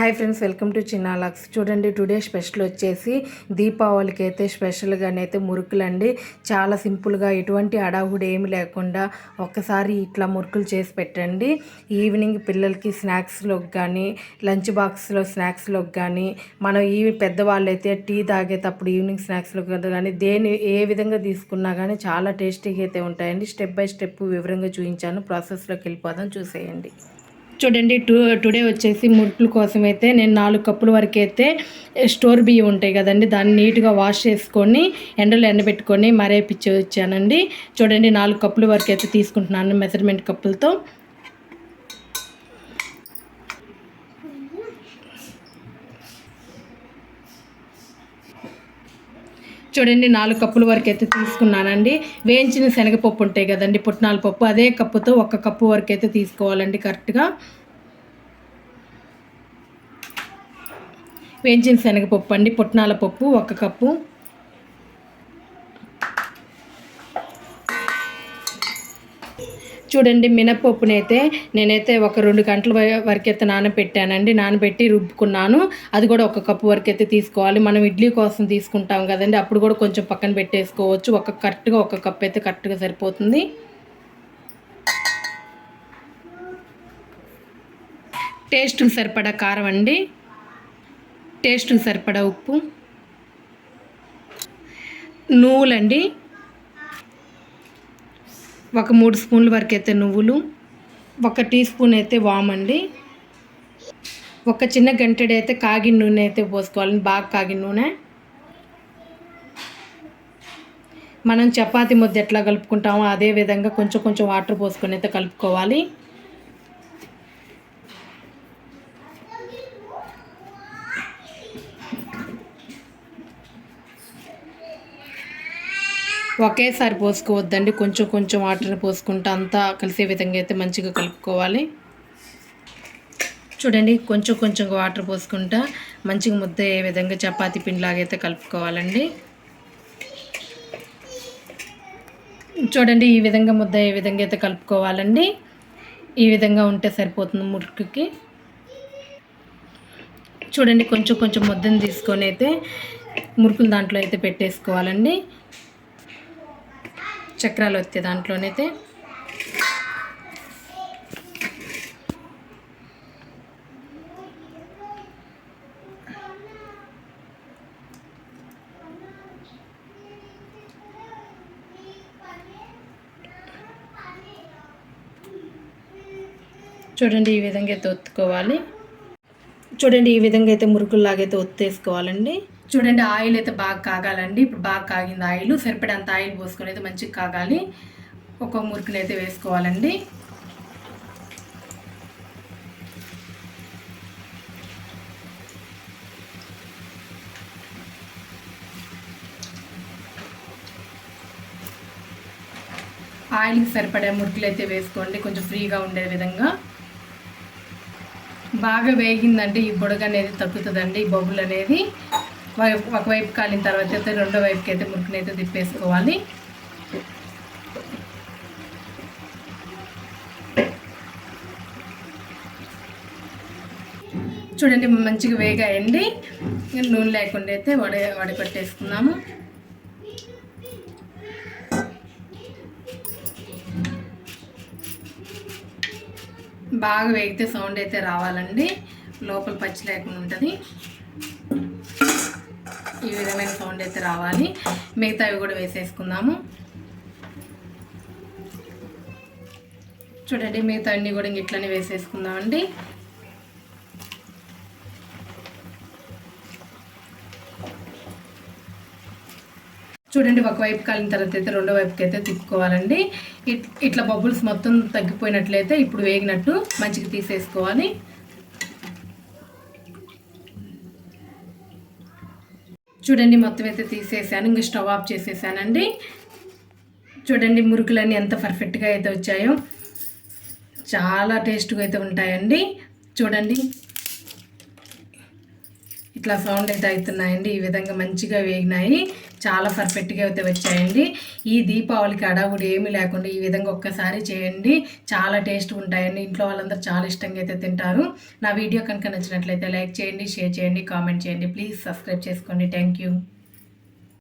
Hi friends welcome to చిన్న లాక్స్. చూడండి today special వచ్చేసి దీపావళికి అయితే స్పెషల్గానైతే మురుకులు అండి చాలా సింపుల్గా ఎటువంటి అడావుడు ఏమి లేకుండా ఒక్కసారి ఇట్లా మురుకులు చేసి పెట్టండి. ఈవినింగ్ పిల్లలకి స్నాక్స్లోకి కానీ లంచ్ బాక్స్లో స్నాక్స్లోకి కానీ మనం ఈ పెద్దవాళ్ళు అయితే టీ తాగేటప్పుడు ఈవినింగ్ స్నాక్స్లోకి కానీ దేని ఏ విధంగా తీసుకున్నా కానీ చాలా టేస్టీగా అయితే ఉంటాయండి. స్టెప్ బై స్టెప్ వివరంగా చూపించాను. ప్రాసెస్లోకి వెళ్ళిపోదాం చూసేయండి. చూడండి టు టుడే వచ్చేసి మురుకుల కోసం అయితే నేను నాలుగు కప్పుల వరకు అయితే స్టోర్ బియ్యం ఉంటాయి కదండి దాన్ని నీట్గా వాష్ చేసుకొని ఎండలో ఎండబెట్టుకొని మరేపిచ్చి వచ్చానండి చూడండి నాలుగు కప్పుల వరకు అయితే తీసుకుంటున్నాను మెజర్మెంట్ కప్పులతో. చూడండి నాలుగు కప్పుల వరకు అయితే తీసుకున్నానండి. వేయించిన శనగపప్పు ఉంటాయి కదండి పుట్నాల పప్పు. అదే కప్పుతో ఒక కప్పు వరకు అయితే తీసుకోవాలండి కరెక్ట్గా. వేయించిన శనగపప్పు అండి పుట్నాల పప్పు ఒక కప్పు. చూడండి మినప్పప్పునైతే నేనైతే ఒక రెండు గంటల వరకు అయితే నానబెట్టానండి. నానబెట్టి రుబ్బుకున్నాను. అది కూడా ఒక కప్పు వరకు అయితే తీసుకోవాలి. మనం ఇడ్లీ కోసం తీసుకుంటాం కదండి. అప్పుడు కూడా కొంచెం పక్కన పెట్టేసుకోవచ్చు. ఒక కరెక్ట్గా ఒక కప్పు అయితే కరెక్ట్గా సరిపోతుంది. టేస్ట్కి సరిపడా కారం అండి. టేస్ట్కి సరిపడా ఉప్పు. నువ్వులండి ఒక మూడు స్పూన్ల వరకు అయితే నువ్వులు ఒక టీ స్పూన్ అయితే వామండి ఒక చిన్న గంటెడు అయితే కాగిన నూనె అయితే పోసుకోవాలండి బాగా కాగిన నూనె. మనం చపాతి ముద్ద ఎట్లా కలుపుకుంటామో అదే విధంగా కొంచెం కొంచెం వాటర్ పోసుకొని అయితే కలుపుకోవాలి. ఒకేసారి పోసుకోవద్దండి. కొంచెం కొంచెం వాటర్ పోసుకుంటూ అంతా కలిసే విధంగా అయితే మంచిగా కలుపుకోవాలి. చూడండి కొంచెం కొంచెం వాటర్ పోసుకుంటా మంచిగా ముద్ద ఏ విధంగా చపాతీ పిండిలాగైతే కలుపుకోవాలండి. చూడండి ఈ విధంగా ముద్ద ఏ విధంగా అయితే కలుపుకోవాలండి. ఈ విధంగా ఉంటే సరిపోతుంది మురుకుకి. చూడండి కొంచెం కొంచెం ముద్దను తీసుకొని అయితే మురుకులు దాంట్లో అయితే పెట్టేసుకోవాలండి. చక్రాలు వస్తాయి దాంట్లోనైతే. చూడండి ఈ విధంగా అయితే ఒత్తుకోవాలి. చూడండి ఈ విధంగా అయితే మురుకుల్లాగైతే ఒత్తేసుకోవాలండి. చూడండి ఆయిల్ అయితే బాగా కాగాలండి. ఇప్పుడు బాగా కాగింది ఆయిల్. సరిపడంత ఆయిల్ పోసుకొని అయితే మంచిగా కాగాలి. ఒక మురుకుని అయితే వేసుకోవాలండి. ఆయిల్కి సరిపడే మురుకులు అయితే వేసుకోండి. కొంచెం ఫ్రీగా ఉండే విధంగా. బాగా వేగిందంటే ఈ బుడగ అనేది తగ్గుతుందండి ఈ బొబ్బులు అనేది ఒకవైపు కాలిన తర్వాత అయితే రెండో వైపుకి అయితే మురుకుని అయితే తిప్పేసుకోవాలి. చూడండి మంచిగా వేగాయండి. నూనె లేకుండా అయితే వడ వడకొట్టేసుకున్నాము బాగా వేగితే సౌండ్ అయితే రావాలండి. లోపల పచ్చి లేకుండా ఉంటుంది. ఈ విధమైన సౌండ్ అయితే రావాలి. మిగతావి కూడా వేసేసుకుందాము. చూడండి మిగతా అన్నీ కూడా ఇట్లనే వేసేసుకుందామండి. చూడండి ఒకవైపు కాలిన తర్వాత అయితే రెండో వైపుకి అయితే తిప్పుకోవాలండి. ఇట్లా బబుల్స్ మొత్తం తగ్గిపోయినట్లయితే ఇప్పుడు వేగినట్టు మంచిగా తీసేసుకోవాలి. చూడండి మొత్తం అయితే తీసేసాను. ఇంక స్టవ్ ఆఫ్ చేసేసానండి. చూడండి మురుకులన్నీ ఎంత పర్ఫెక్ట్గా అయితే వచ్చాయో. చాలా టేస్ట్గా అయితే ఉంటాయండి. చూడండి. ఇట్లా సౌండ్ అయితే అవుతున్నాయండి. ఈ విధంగా మంచిగా వేగినాయి. చాలా పర్ఫెక్ట్గా అయితే వచ్చాయండి. ఈ దీపావళికి అడావుడు ఏమీ లేకుండా ఈ విధంగా ఒక్కసారి చేయండి. చాలా టేస్ట్ ఉంటాయండి. ఇంట్లో వాళ్ళందరూ చాలా ఇష్టంగా అయితే తింటారు. నా వీడియో కనుక నచ్చినట్లయితే లైక్ చేయండి షేర్ చేయండి కామెంట్ చేయండి. ప్లీజ్ సబ్స్క్రైబ్ చేసుకోండి. Thank you.